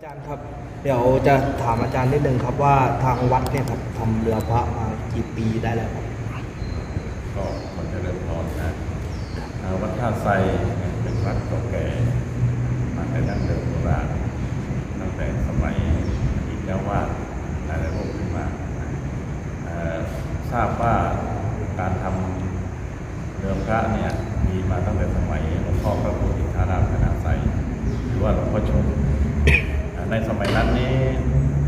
อาจารย์ครับ เดี๋ยวจะถามอาจารย์นิดนึงครับว่าทางวัดเนี่ยครับทำเรือพระมากี่ปีได้แล้วครับก็คนจะเริ่มร้อนนะวัดท่าไซเนี่ยเป็นวัดเก่าแก่มาแต่ดั้งเดิมโบราณตั้งแต่สมัยอีกเจ้าวาดหลายๆรูปขึ้นมาทราบว่าการทำเรือพระเนี่ยมีมาตั้งแต่สมัยหลวงพ่อพระพุทธารามคณะไซหรือว่าหลวงพ่อชมอ่าในสมัยนั้นนี้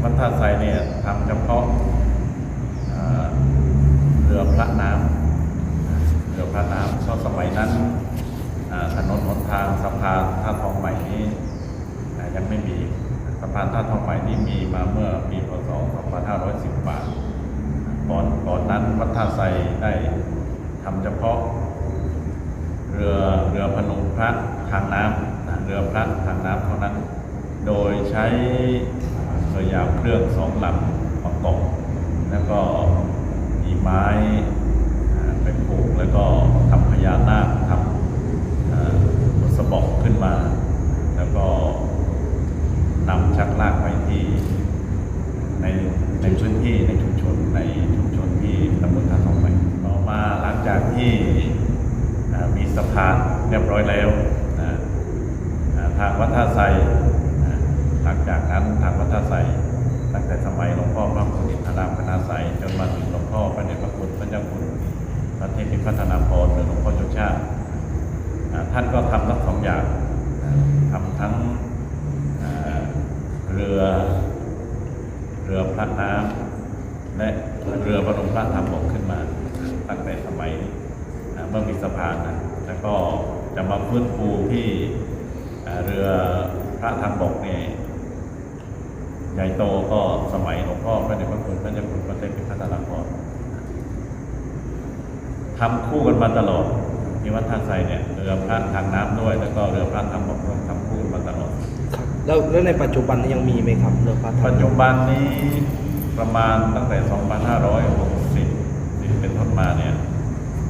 วัดท่าไซเนี่ยทำเฉพาะอ่าเรือพระน้ำเรือพระน้ำก็สมัยนั้นถนนหนทางสะพานท่าทองใหม่นี้ยังไม่มีสะพานท่าทองใหม่นี้มีมาเมื่อปีพศ 2510ก่อนก่อนนั้นวัดท่าไซได้ทำเฉพาะ เรือเรือพนมพระทางน้ำเรือพระทางน้ำเท่านั้น โดยใช้เรือยาวเครื่องสองลำประกอบแล้วก็มีไม้ ผูกแล้วก็ทำพญานาคทำอ่าบุษบกขึ้นมา แล้วก็นำชักลากไปที่ในในพื้นที่ในชุมชนในชุมชนที่ตำบลท่าทองใหม่ต่อมาหลังจากที่มีสะพานเรียบร้อยแล้วนะอ่าทางวัดท่าไซอ่าหลังจากนั้นทางวัดท่าไซตั้งแต่สมัยหลวงพ่อพระพุทธารามคณะไซจนมาถึงหลวงพ่อพระเดชพระคุณพระเจ้าคุณ พัฒนาพรหรือหลวงพ่อจุชาติอ่าท่านก็ทำทั้งสองอย่างทำทั้งเรือเรือพระน้ำและเรือบรมราชธรรมบกขึ้นมา ตั้งแต่สมัยเมื่อมีสะพานนะแล้วก็จะมาฟื้นฟูที่เรือพระทางบกนี่ใหญ่โตก็สมัยหลวงพ่อพระเดชพระคุณพระเจ้าคุณพระเทพพิพัฒนาพร ทำคู่กันมาตลอดที่วัดท่าไซเนี่ยเรือพระทางน้ำด้วย แล้วก็เรือพระทางบกร่วมทำคู่กันมาตลอดครับแล้วแล้วในปัจจุบันนี้ยังมีไหมครับเรือพระทางปัจจุบันนี้ประมาณตั้งแต่ 2560ที่เป็นต้นมาเนี่ย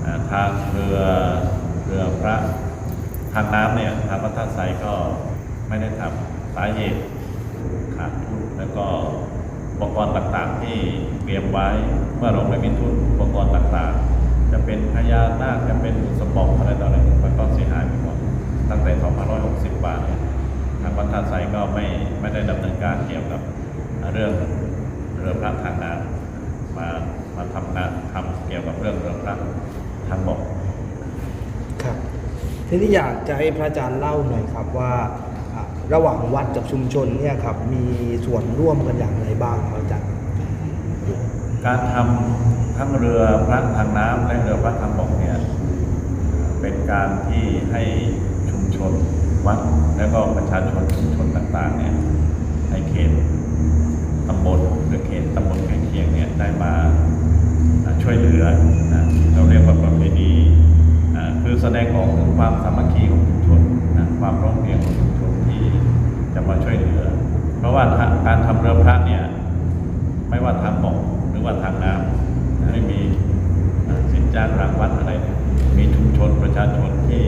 อ่าทางเรือเรือพระทางน้ำเนี่ยทางวัดท่าไซก็ไม่ได้ทำสาเหตุขาดทุนแล้วก็อุปกรณ์ต่างๆที่เตรียมไว้เมื่อเราไม่มีทุนอุปกรณ์ต่างๆ จะเป็นพญานาคจะเป็นสมบอกอะไรต่ออะไรมันก็เสียหายไปหมดตั้งแต่2560บาทเนี่ยทางวัดท่าไซก็ไม่ไม่ได้ดำเนินการเกี่ยวกับเรื่องเรือพระทางน้ำมามาทำงานทำเกี่ยวกับเรื่องเรือพระทางบกครับทีนี้อยากจะให้พระอาจารย์เล่าหน่อยครับว่าอะระหว่างวัดกับชุมชนเนี่ยครับมีส่วนร่วมกันอย่างไรบ้างครับอาจารย์การทำ ทั้งเรือพระทางน้ำและเรือพระทางบกเนี่ยเป็นการที่ให้ชุมชนวัดและก็ประชาชนชุมชนต่างๆเนี่ยในเขตตำบลหรือเขตตำบลใกล้เคียงเนี่ยได้มาช่วยเหลือนะเราเรียกว่าประเพณีคือแสดงออกถึงความสามัคคีของชุมชนนะความร้องเรียนของชุมชนที่จะมาช่วยเหลือ เพราะว่าการทำเรือพระเนี่ยไม่ว่าทางบกหรือว่าทางน้ำไม่มีอ่า จ้างรางวัดอะไรเนี่ยมีชุมชนประชาชนที่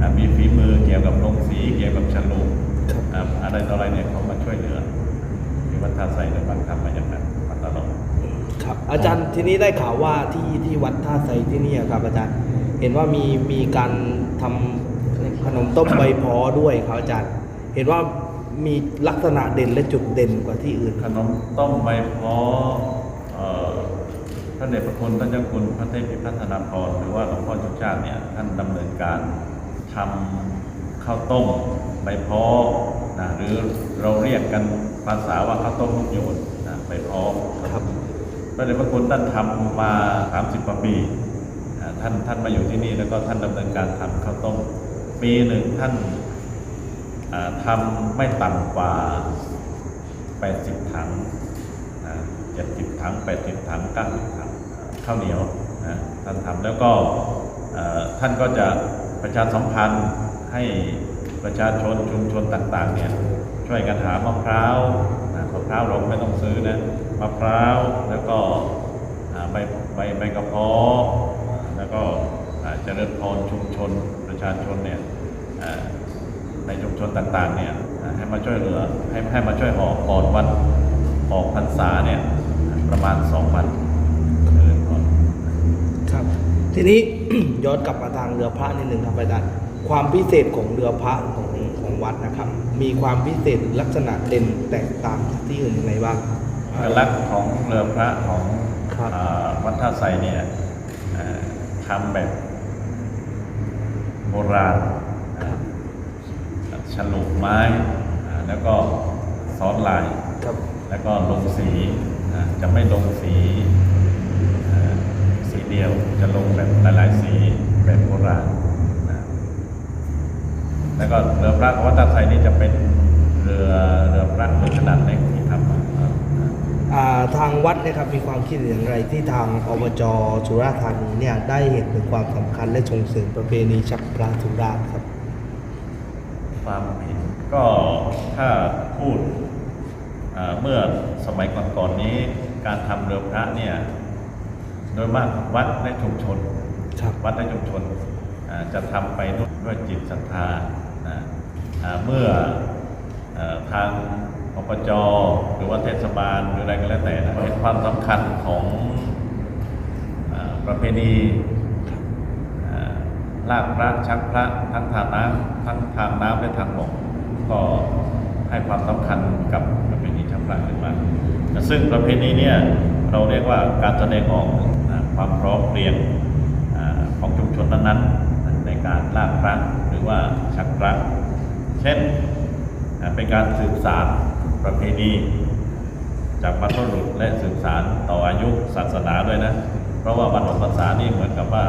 อ่ามีฝีมือเกี่ยวกับโรงสีเกี่ยวกับฉลุครับอ่าอะไรต่ออะไรเนี่ยเขามาช่วยเหลือที่วัดท่าไซในบางทำมาอย่างนั้นมาตลอดครับ อาจารย์ทีนี้ได้ข่าวว่าที่ที่วัดท่าไซที่นี่ครับอาจารย์ เห็นว่ามีมีการทำขนมต้มใบพอด้วยครับอาจารย์ เห็นว่ามีลักษณะเด่นและจุดเด่นกว่าที่อื่น ขนมต้มใบพอเอ่อ พระเดชพระคุณพระเจ้าคุณพระเทพพิพัฒนาพรหรือว่าหลวงพ่อชุชาติเนี่ยท่านดำเนินการทำข้าวต้มใบพอนะหรือเราเรียกกันภาษาว่าข้าวต้มลูกโยนนะใบพอครับพระเดชพระคุณท่านทำมา 30กว่าปีอ่าท่านท่านมาอยู่ที่นี่แล้วก็ท่านดำเนินการทำข้าวต้มปีหนึ่งท่านอ่าทำไม่ต่ำกว่า 80 ถังเจ็ดสิบถัง 80 ถัง 90 ถัง ข้าวเหนียวนะท่านทำแล้วก็ท่านก็จะประชาสัมพันธ์ให้ประชาชนชุมชนต่างๆเนี่ยช่วยกันหามะพร้าวนะมะพร้าวเราไม่ต้องซื้อนะมะพร้าวแล้วก็ใบใบใบกระเพาะแล้วก็เจริญพรชุมชนประชาชนเนี่ยในชุมชนต่างๆเนี่ยให้มาช่วยเหลือให้ให้มาช่วยออกก่อนวันออกพรรษาเนี่ยประมาณสองวันเดินก่อน ครับ ทีนี้ ย้อนกลับมาทางเรือพระนิดหนึ่งครับอาจารย์ความพิเศษของเรือพระของของวัดนะครับ มีความพิเศษลักษณะเด่นแตกต่างจากที่อื่นยังไงบ้างเอกลักษณ์ของเรือพระของครับอ่าวัดท่าไซเนี่ยเอ่อทำแบบโบราณอ่าฉลุไม้อ่าแล้วก็ซ้อนลายครับแล้วก็ลงสีอ่าจะไม่ลงสีเอ่อสี เดียวจะลงแบบหลายๆสีแบบโบราณนะแล้วก็เรือพระของวัดตาไซนี่จะเป็นเรือเรือพระเรือขนาดเล็กที่ทำมาครับอ่าทางวัดเนะครับมีความคิดเห็นอย่างไรที่ทางอบจสุราษฎร์ธานีเนี่ยได้เห็นถึงความสำคัญและส่งเสริมประเพณีชักพระสุราษฎร์ครับ ความเห็นก็ถ้าพูดเอ่อเมื่อสมัยก่อนๆนี้การทำเรือพระเนี่ยโดยมากวัดและชุมชนครับวัดและชุมชนอ่าจะทำไปด้วยจิตศรัทธานะอ่าเมื่อเอ่อทางอบจหรือว่าเทศบาลหรืออะไรก็แล้วแต่นะเห็นความสำคัญของอ่าประเพณีอ่าลากพระชักพระทั้งทางน้ำทั้งทางน้ำและทางบกก็ให้ความสำคัญกับประเพณีชักพระขึ้นมาซึ่งประเพณีเนี่ยเราเรียกว่าการแสดงออกอ่า ความพร้อมเพรียงอของชุมชนนั้นๆในการลากพระหรือว่าชักพระเช่นเป็นการสืบสารประเพณีจากบรรพบุรุษและสืบสารต่ออายุศาสนาด้วยนะ เพราะว่าวันออกพรรษานี่เหมือนกับว่า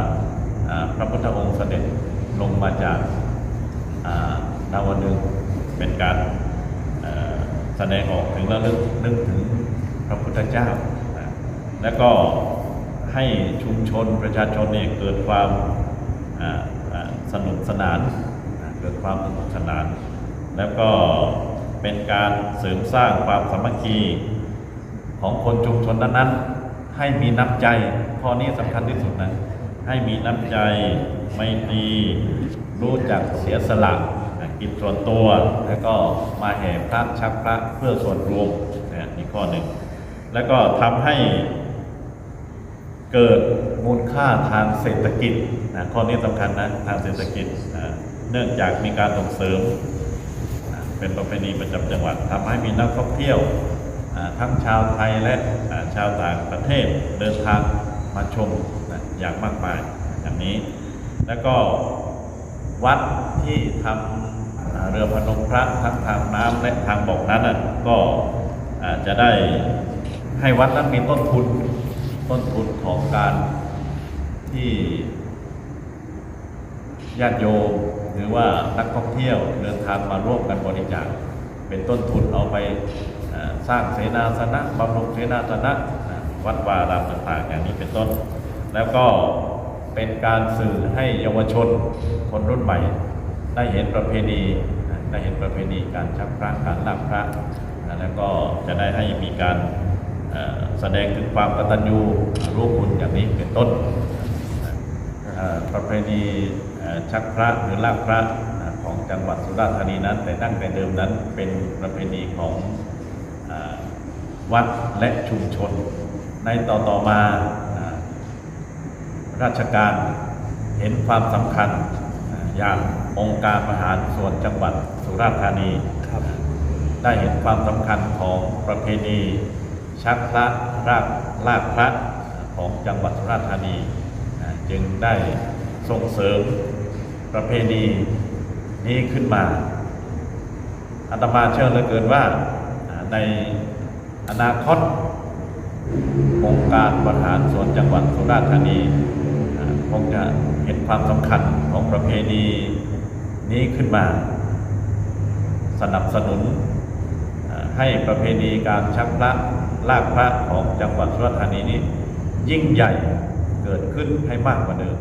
พระพุทธองค์เสด็จลงมาจากดาวดึงเป็นการแสดงออกถึงระลึกนึกถึงพระพุทธเจ้า แล้วก็ ให้ชุมชนประชาชนเนี่ยเกิดความสนุกสนาน เกิดความสนุกสนาน แล้วก็เป็นการเสริมสร้างความสามัคคีของคนชุมชนนั้นๆ ให้มีน้ำใจ ข้อนี้สำคัญที่สุดนะ ให้มีน้ำใจไม่ตรีรู้จักเสียสละกินส่วนตัว แล้วก็มาแห่พระชักพระเพื่อส่วนรวมนะอีกข้อหนึ่ง แล้วก็ทำให้ เกิดมูลค่าทางเศรษฐกิจนะข้อนี้สำคัญนะทางเศรษฐกิจนะเนื่องจากมีการส่งเสริมเป็นประเพณีประจำจังหวัดทำให้มีนักท่องเที่ยวอ่าทั้งชาวไทยและอ่าชาวต่างประเทศเดินทางมาชมนะอย่างมากมายอย่างนี้ แล้วก็วัดที่ทำอ่าเรือพนมพระทั้งทางน้ำและทางบกนั้นน่ะก็จะได้ให้วัดนั้นมีต้นทุน ต้นทุนของการที่ญาติโยมหรือว่านักท่องเที่ยวเดินทางมาร่วมกันบริจาคเป็นต้นทุนเอาไปสร้างเสนาสนะบำรุงเสนาสนะวัดวารามต่างๆ อย่างนี้เป็นต้น แล้วก็เป็นการสื่อให้เยาวชนคนรุ่นใหม่ ได้เห็นประเพณีได้เห็นประเพณีการชักพระการลากพระแล้วก็จะได้ให้มีการ แสดงถึงความกตัญญูรู้คุณอย่างนี้เป็นต้นประเพณีชักพระหรือลากพระของจังหวัดสุราษฎร์ธานีนั้น แต่ตั้งแต่เดิมนั้นเป็นประเพณีของอวัดและชุมชน ในต่อต่อมาอราชการเห็นความสำคัญอย่างองค์การมหารส่วนจังหวัดสุราษฎร์ธานี ได้เห็นความสำคัญของประเพณี ชักพระรากลากพระของจังหวัดสุราษฎร์ธานี จึงได้ส่งเสริมประเพณีนี้ขึ้นมาอาตมาเชื่อเหลือเกินว่าในอนาคตองค์การบริหารส่วนจังหวัดสุราษฎร์ธานีคงจะเห็นความสำคัญของประเพณีนี้ขึ้นมา สนับสนุนให้ประเพณีการชักพระ ลากพระของจังหวัดสุราษฎร์ธานีนี้ ยิ่งใหญ่เกิดขึ้นให้มากกว่าเดิม